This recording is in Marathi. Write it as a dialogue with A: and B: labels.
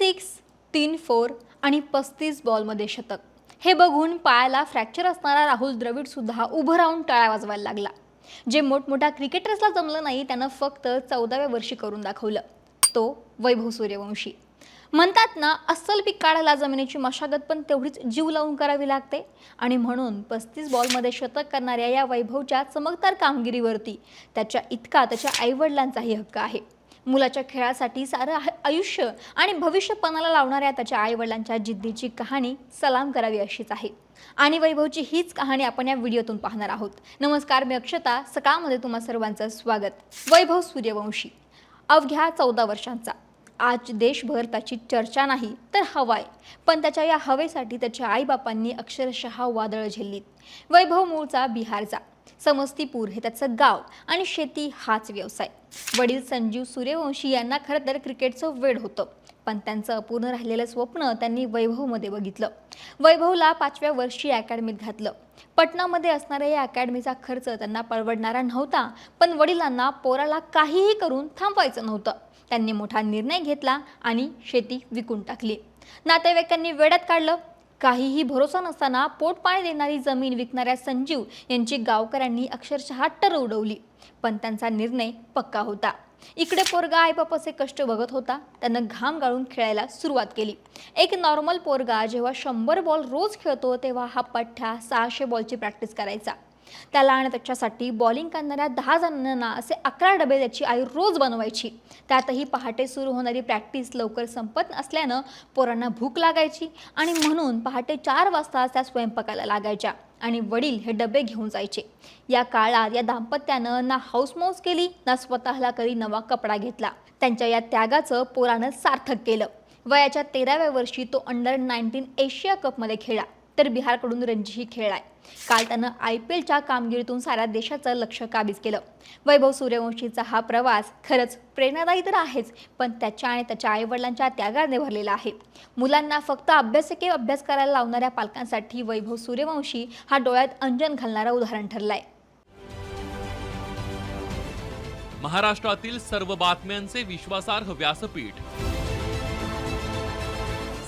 A: सिक्स तीन फोर आणि पस्तीस बॉलमध्ये शतक. हे बघून पायाला फ्रॅक्चर असणारा राहुल द्रविडसुद्धा उभं राहून टाळ्या वाजवायला लागला. जे मोठमोठ्या क्रिकेटर्सला जमलं नाही त्यानं फक्त चौदाव्या वर्षी करून दाखवलं. तो वैभव सूर्यवंशी. म्हणतात ना अस्सल पीक काढायला जमिनीची मशागत पण तेवढीच जीव लावून करावी लागते. आणि म्हणून पस्तीस बॉलमध्ये शतक करणाऱ्या या वैभवच्या चमकदार कामगिरीवरती त्याच्या इतका त्याच्या आईवडिलांचाही हक्क आहे. मुलाच्या खेळासाठी सारं आय- आयुष्य आणि भविष्य पणाला लावणाऱ्या त्याच्या आईवडिलांच्या जिद्दीची कहाणी सलाम करावी अशीच आहे. आणि वैभवची हीच कहाणी आपण या व्हिडिओतून पाहणार आहोत. नमस्कार मी अक्षता. सकाळमध्ये तुम्हा सर्वांचं स्वागत. वैभव सूर्यवंशी. अवघ्या चौदा वर्षांचा. आज देशभर त्याची चर्चा नाही तर हवाय. पण त्याच्या या हवेसाठी त्याच्या आईबापांनी अक्षरशः वादळ झेललीत. वैभव मूळचा बिहारचा. समस्तीपूर हे त्याचं गाव आणि शेती हाच व्यवसाय. वडील संजीव सूर्यवंशी यांना खरं तर क्रिकेटचं वेड होतं. पण त्यांचं अपूर्ण राहिलेलं स्वप्न त्यांनी वैभवमध्ये बघितलं. वैभवला पाचव्या वर्षी अकॅडमीत घातलं. पटनामध्ये असणाऱ्या या अकॅडमीचा खर्च त्यांना परवडणारा नव्हता पण वडिलांना पोराला काहीही करून थांबवायचं नव्हतं. त्यांनी मोठा निर्णय घेतला आणि शेती विकून टाकली. नातेवाईकांनी वेड्यात काढलं. काहीही भरोसा नसताना पोटपाणी देणारी जमीन विकणाऱ्या संजीव यांची गावकऱ्यांनी अक्षरशः टर उडवली. पण त्यांचा निर्णय पक्का होता. इकडे पोरगा आईबापाचे कष्ट बघत होता. त्यानं घाम गाळून खेळायला सुरुवात केली. एक नॉर्मल पोरगा जेव्हा शंभर बॉल रोज खेळतो तेव्हा हा पठ्ठा सहाशे बॉलची प्रॅक्टिस करायचा. त्याला आणि त्याच्यासाठी बॉलिंग करणाऱ्या दहा जणांना असे अकरा डबे त्याची आई रोज बनवायची. त्यातही पहाटे सुरू होणारी प्रॅक्टिस लवकर संपत असल्यानं पोरांना भूक लागायची आणि म्हणून पहाटे चार वाजता त्या स्वयंपाकाला लागायच्या आणि वडील हे डबे घेऊन जायचे. या काळात या दाम्पत्यानं ना हाऊसमौस केली ना स्वतःला कधी नवा कपडा घेतला. त्यांच्या या त्यागाचं पोरानं सार्थक केलं. वयाच्या तेराव्या वर्षी तो अंडर नाईन्टीन एशिया कपमध्ये खेळला. तर बिहारकडून रणजीही खेळलाय काल त्यानं आय पी एलच्या कामगिरीतून साऱ्या देशाचं लक्ष काबीज केलं. वैभव सूर्यवंशीचा हा प्रवास खरंच प्रेरणादायी तर आहेच पण त्याच्या आणि त्याच्या आईवडिलांच्या त्यागाने भरलेला आहे. मुलांना फक्त अभ्यासके अभ्यास करायला लावणाऱ्या पालकांसाठी वैभव सूर्यवंशी हा डोळ्यात अंजन घालणारा उदाहरण ठरलाय.
B: महाराष्ट्रातील सर्व बातम्यांचे विश्वासार्ह व्यासपीठ